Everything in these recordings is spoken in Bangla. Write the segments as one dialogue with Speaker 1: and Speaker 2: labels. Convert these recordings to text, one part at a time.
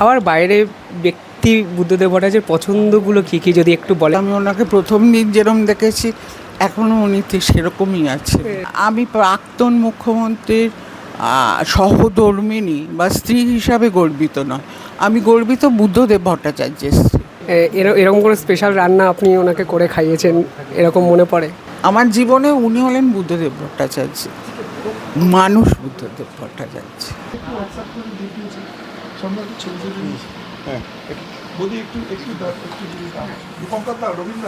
Speaker 1: খাওয়ার বাইরে ব্যক্তি বুদ্ধদেব ভট্টাচার্যের পছন্দগুলো কী কী যদি একটু বলেন?
Speaker 2: আমি ওনাকে প্রথম দিন যেরকম দেখেছি এখনও উনি সেরকমই আছে আমি প্রাক্তন মুখ্যমন্ত্রীর আহ, সহধর্মিণী বা স্ত্রী হিসাবে গর্বিত নয়। আমি গর্বিত বুদ্ধদেব ভট্টাচার্যের
Speaker 1: এরকম কোনো স্পেশাল রান্না আপনি ওনাকে করে খাইয়েছেন? এরকম মনে পড়ে?
Speaker 2: আমার জীবনে উনি হলেন বুদ্ধদেব ভট্টাচার্য। মানুষ বুদ্ধদেব ভট্টাচার্য।
Speaker 3: হ্যাঁ। মোদি একটু একটু একটু দীপঙ্কর দাও রবীন্দ্র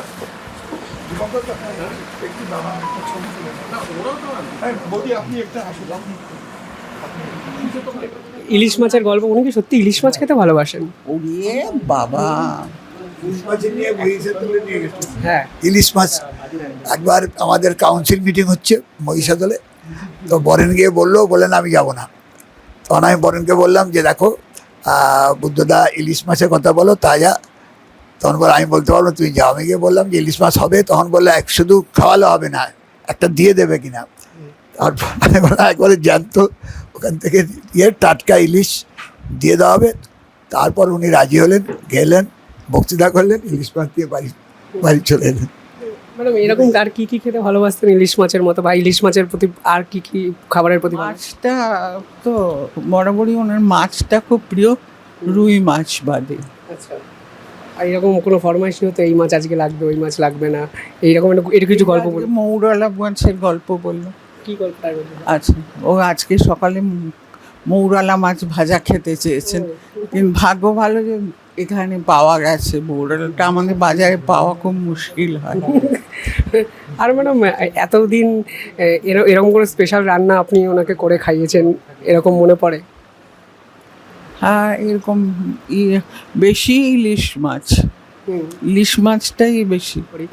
Speaker 3: দীপঙ্কর দাও, হ্যাঁ, একটু দাঁড়ান একটা ছবি তুলে না, ওরাও দাঁড়ান। হ্যাঁ, মোদি আপনি একটা আসুন আপনি
Speaker 1: ইলিশ মাছের গল্প উনি কি সত্যি ইলিশ মাছ খেতে ভালোবাসেন?
Speaker 2: ওরে বাবা।
Speaker 1: হ্যাঁ।
Speaker 4: ইলিশ মাছ একবার আমাদের কাউন্সিল মিটিং হচ্ছে মহিষাদলে। তো বরেন গিয়ে বলল বললেন আমি যাব না। তখন আমি বরেনকে বললাম যে দেখো বুদ্ধদা ইলিশ মাছের কথা বলো, তাজা। তখন বলে, আমি বলতে পারব তুই যাও। আমি গিয়ে বললাম যে, ইলিশ মাছ হবে। তখন বলল, এক শুধু খাওয়ালে হবে না, একটা দিয়ে দেবে কিনা। তারপর একবারে জ্যান্ত। ওখান থেকে দিয়ে টাটকা ইলিশ দিয়ে দেওয়া হবে। তারপর উনি রাজি হলেন, গেলেন, বক্তৃতা করলেন, ইলিশ মাছ দিয়ে বাড়ি বাড়ি চলে এলেন।
Speaker 1: ম্যাডাম এরকম আর কি কি খেতে ভালোবাসতেন? ইলিশ মাছের মতো বা ইলিশ মাছের প্রতি আর কি কি খাবারের প্রতি
Speaker 2: মাছটা তো বরাবরই ওনার মাছটা খুব প্রিয় রুই মাছ বাদে।
Speaker 1: আচ্ছা। আর এরকম কোনো ফরমাইশ হতো এই মাছ আজকে লাগবে ওই মাছ লাগবে না এইরকম এর কিছু গল্প বলুন
Speaker 2: মৌরালা মাছের গল্প বলল।
Speaker 1: কি গল্প
Speaker 2: আচ্ছা ও আজকে সকালে মৌরালা মাছ ভাজা খেতে চেয়েছেন। কিন্তু ভাগ্য ভালো যে এখানে পাওয়া গেছে মৌরালাটা আমাদের বাজারে পাওয়া খুব মুশকিল হয়।
Speaker 1: আর ম্যাডাম এতদিন এর- এরকম কোনো স্পেশাল রান্না আপনি ওনাকে করে খাইয়েছেন এরকম মনে পড়ে?
Speaker 2: হ্যাঁ এরকম বেশি ইলিশ মাছ। ইলিশ মাছটাই বেশি।
Speaker 1: করি।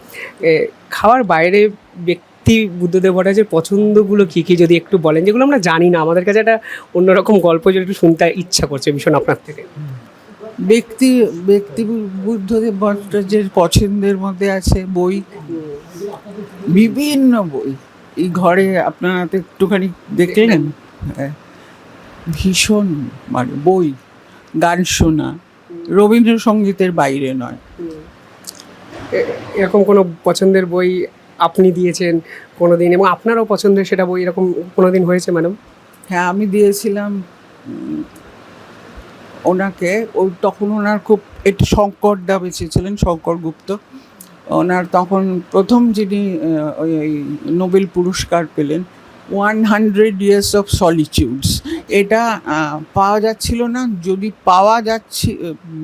Speaker 1: খাওয়ার বাইরে ব্যক্তি বুদ্ধদেব ভট্টাচার্যের পছন্দগুলো কী কী যদি একটু বলেন যেগুলো আমরা জানি না আমাদের কাছে একটা অন্যরকম গল্প যদি একটু শুনতে ইচ্ছা করছে ভীষণ আপনার থেকে।
Speaker 2: ব্যক্তি ব্যক্তি বুদ্ধদেব ভট্টাচার্যের পছন্দের মধ্যে আছে বই। বিভিন্ন বই। এই ঘরে আপনারা একটুখানি দেখলেন? হ্যাঁ। ভীষণ মানে বই গান শোনা রবীন্দ্রসঙ্গীতের বাইরে নয়।
Speaker 1: এরকম কোনো পছন্দের বই আপনি দিয়েছেন কোনো দিন এবং আপনারও পছন্দের সেটা বই এরকম কোনো দিন হয়েছে ম্যাডাম?
Speaker 2: হ্যাঁ আমি দিয়েছিলাম ওনাকে। ওই তখন ওনার খুব একটু শঙ্কর দা বেঁচেছিলেন শঙ্কর গুপ্ত। ওনার তখন প্রথম যিনি ওই নোবেল পুরস্কার পেলেন, one hundred years of solitudes এটা পাওয়া যাচ্ছিল না, যদি পাওয়া যাচ্ছি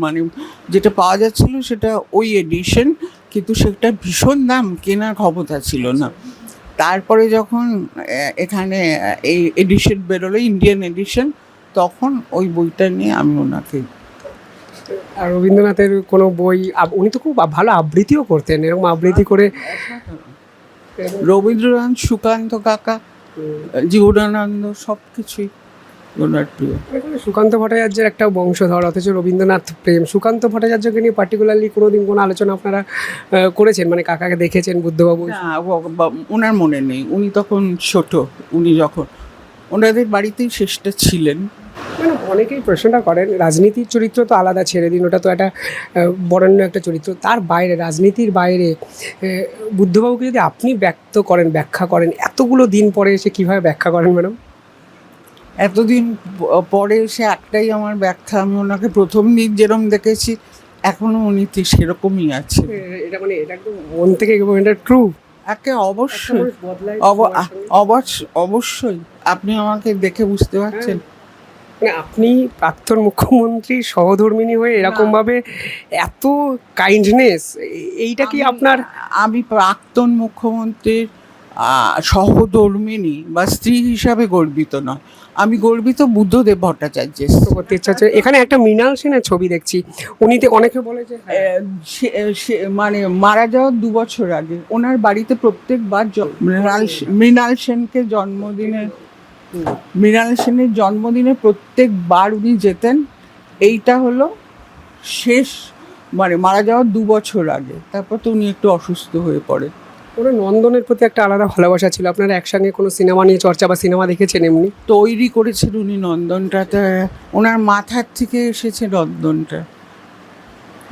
Speaker 2: মানে যেটা পাওয়া যাচ্ছিল সেটা ওই এডিশন, কিন্তু সেটা ভীষণ দাম, কেনার ক্ষমতা ছিল না। তারপরে যখন এখানে এই এডিশন বেরোলো, ইন্ডিয়ান এডিশন, তখন ওই বইটা নিয়ে আমি ওনাকে
Speaker 1: আর রবীন্দ্রনাথের কোনো বই উনি তো খুব ভালো আবৃত্তিও করতেন এরকম আবৃত্তি করে
Speaker 2: রবীন্দ্রনাথ সুকান্ত কাকা জীবনানন্দ সব কিছুই ওনার প্রিয়।
Speaker 1: সুকান্ত ভট্টাচার্যের একটা বংশধর অথচ রবীন্দ্রনাথ প্রেম। সুকান্ত ভট্টাচার্যকে নিয়ে পার্টিকুলারলি কোনোদিন কোনো আলোচনা আপনারা করেছেন? মানে কাকাকে দেখেছেন বুদ্ধবাবু?
Speaker 2: ওনার মনে নেই। উনি তখন ছোট উনি যখন ওনাদের বাড়িতেই শেষটা ছিলেন।
Speaker 1: মানে অনেকেই প্রশ্নটা করেন রাজনীতির চরিত্র তো আলাদা ছেড়ে দিন ওটা তো একটা বরেণ্য একটা চরিত্র। তার বাইরে রাজনীতির বাইরে বুদ্ধবাবুকে যদি আপনি ব্যক্ত করেন ব্যাখ্যা করেন এতগুলো দিন পরে এসে কীভাবে ব্যাখ্যা করেন ম্যাডাম?
Speaker 2: এতদিন পরে এসে একটাই আমার ব্যাখ্যা আমি ওনাকে প্রথম দিন যেরকম দেখেছি এখনও উনি সেরকমই আছে।
Speaker 1: এটা মানে এটা একদম মন থেকে এটা ট্রু
Speaker 2: একে অবশ্যই অব- অবশ্য- অবশ্যই আপনি আমাকে দেখে বুঝতে পারছেন।
Speaker 1: মানে আপনি প্রাক্তন মুখ্যমন্ত্রী সহধর্মিনী হয়ে এরকম ভাবে এত কাইন্ডনেস এইটা কি আপনার
Speaker 2: আমি প্রাক্তন মুখ্যমন্ত্রীর আহ, সহধর্মিণী বা স্ত্রী হিসাবে গর্বিত নয়। আমি গর্বিত বুদ্ধদেব ভট্টাচার্যের।
Speaker 1: করতে ইচ্ছা হচ্ছে এখানে একটা মৃণাল সেনের ছবি দেখছি। উনি তো অনেকে বলে যে হ্যাঁ,
Speaker 2: মানে মারা যাওয়ার দু বছর আগে ওনার বাড়িতে প্রত্যেকবার মৃণাল মৃণাল সেনকে জন্মদিনে মৃণাল সেনের জন্মদিনে প্রত্যেকবার উনি যেতেন এইটা হলো শেষ মানে মারা যাওয়ার দু বছর আগে। তারপর তো উনি একটু অসুস্থ হয়ে পড়ে
Speaker 1: ওনার নন্দনের প্রতি একটা আলাদা ভালোবাসা ছিল। আপনারা একসঙ্গে কোনো সিনেমা নিয়ে চর্চা বা সিনেমা দেখেছেন এমনি?
Speaker 2: তৈরি করেছেন উনি নন্দনটাতে। ওনার মাথার থেকে এসেছে নন্দনটা।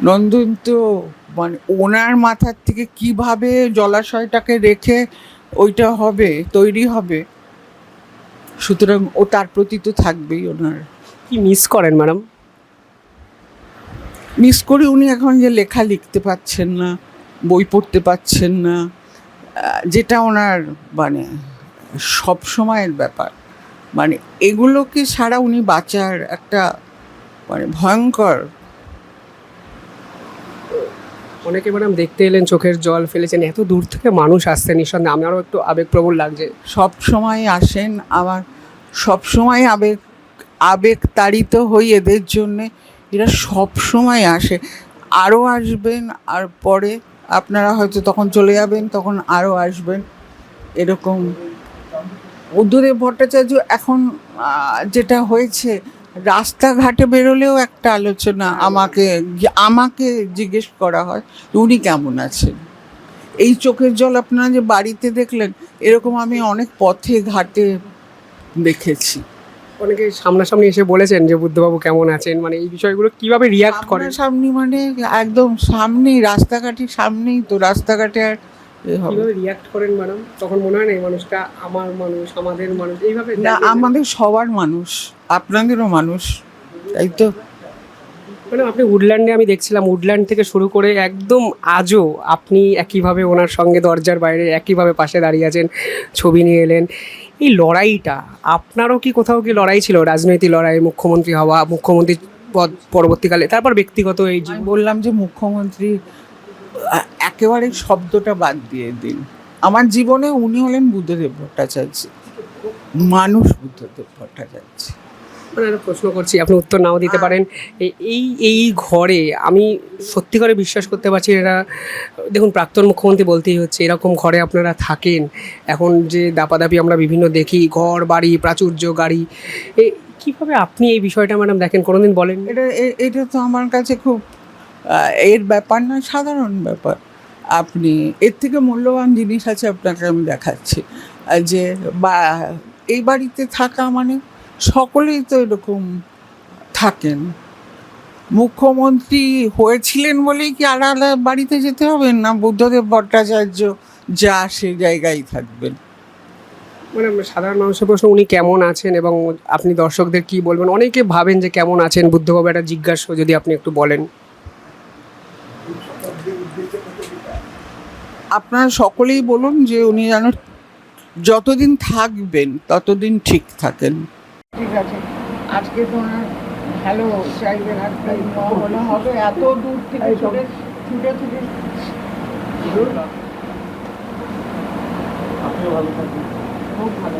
Speaker 2: নন্দন তো মানে ওনার মাথার থেকে কীভাবে জলাশয়টাকে রেখে ওইটা হবে তৈরি হবে সুতরাং ও তার প্রতি তো থাকবেই ওনার।
Speaker 1: কি মিস করেন ম্যাডাম
Speaker 2: মিস করি উনি এখন যে লেখা লিখতে পাচ্ছেন না বই পড়তে পাচ্ছেন না যেটা ওনার মানে সব সময়ের ব্যাপার। মানে এগুলোকে ছাড়া উনি বাঁচার একটা মানে ভয়ঙ্কর
Speaker 1: অনেকে ম্যাডাম দেখতে এলেন চোখের জল ফেলেছেন এত দূর থেকে মানুষ আসছে নিঃসন্দেহে। আমারও একটু আবেগপ্রবণ লাগছে।
Speaker 2: সব সময় আসেন আবার সব সময় আবেগ আবেগ তাড়িত হই এদের জন্যে। এরা সব সময় আসে। আরও আসবেন, আর পরে আপনারা হয়তো তখন চলে যাবেন, তখন আরও আসবেন। এরকম। বুদ্ধদেব ভট্টাচার্য এখন যেটা হয়েছে, রাস্তাঘাটে বেরোলেও একটা আলোচনা আমাকে আমাকে জিজ্ঞেস করা হয়, উনি কেমন আছেন? এই চোখের জল আপনারা যে বাড়িতে দেখলেন, এরকম আমি অনেক পথে ঘাটে দেখেছি।
Speaker 1: অনেকে সামনাসামনি এসে বলেছেন যে বুদ্ধবাবু কেমন আছেন? মানে এই বিষয়গুলো কীভাবে রিয়াক্ট করেন?
Speaker 2: সামনে মানে একদম সামনেই রাস্তাঘাটের সামনেই তো রাস্তাঘাটে আর।
Speaker 1: কীভাবে রিয়াক্ট করেন ম্যাডাম? তখন মনে হয় না এই মানুষটা আমার মানুষ আমাদের মানুষ এইভাবে
Speaker 2: না আমাদের সবার মানুষ আপনাদেরও মানুষ তাই তো?
Speaker 1: ম্যাডাম, আপনি উডল্যান্ডে আমি দেখছিলাম উডল্যান্ড থেকে শুরু করে একদম আজও আপনি একইভাবে ওনার সঙ্গে দরজার বাইরে একইভাবে পাশে দাঁড়িয়ে আছেন, ছবি নিয়ে এলেন। এই লড়াইটা, আপনারও কি কোথাও কি লড়াই ছিল? রাজনৈতিক লড়াই, মুখ্যমন্ত্রী হওয়া, মুখ্যমন্ত্রী পদ পরবর্তীকালে, তারপর ব্যক্তিগত এই যে
Speaker 2: বললাম যে মুখ্যমন্ত্রী একেবারে শব্দটা বাদ দিয়ে দিন। আমার জীবনে উনি হলেন বুদ্ধদেব ভট্টাচার্য। মানুষ বুদ্ধদেব ভট্টাচার্য।
Speaker 1: মানে একটা প্রশ্ন করছি আপনি উত্তর নাও দিতে পারেন। এই এই ঘরে আমি সত্যি করে বিশ্বাস করতে পারছি এরা দেখুন প্রাক্তন মুখ্যমন্ত্রী বলতেই হচ্ছে এরকম ঘরে আপনারা থাকেন। এখন যে দাপাদাপি আমরা বিভিন্ন দেখি ঘর বাড়ি প্রাচুর্য গাড়ি এ কীভাবে আপনি এই বিষয়টা ম্যাডাম দেখেন? কোনোদিন বলেন
Speaker 2: এটা এটা তো আমার কাছে খুব এর ব্যাপার না সাধারণ ব্যাপার। আপনি এর থেকে মূল্যবান জিনিস আছে আপনাকে আমি দেখাচ্ছি। যে বা এই বাড়িতে থাকা মানে সকলেই তো এরকম থাকেন। মুখ্যমন্ত্রী হয়েছিলেন বলেই কি আলাদা বাড়িতে যেতে হবে না? বুদ্ধদেব ভট্টাচার্য যা সে জায়গায় থাকবেন।
Speaker 1: মানে সাধারণ মানুষের প্রশ্ন উনি কেমন আছেন এবং আপনি দর্শকদের কি বলবেন? অনেকে ভাবেন যে কেমন আছেন বুদ্ধবাবু একটা জিজ্ঞাসা যদি আপনি একটু বলেন।
Speaker 2: আপনারা সকলেই বলুন যে উনি যেন যতদিন থাকবেন ততদিন ঠিক থাকেন। ঠিক আছে। আজকে তো ওনার ভালো চাইবেন একটা হলে হবে। এত দূর থেকে ছুটে ছুটে ছুটে খুব ভালো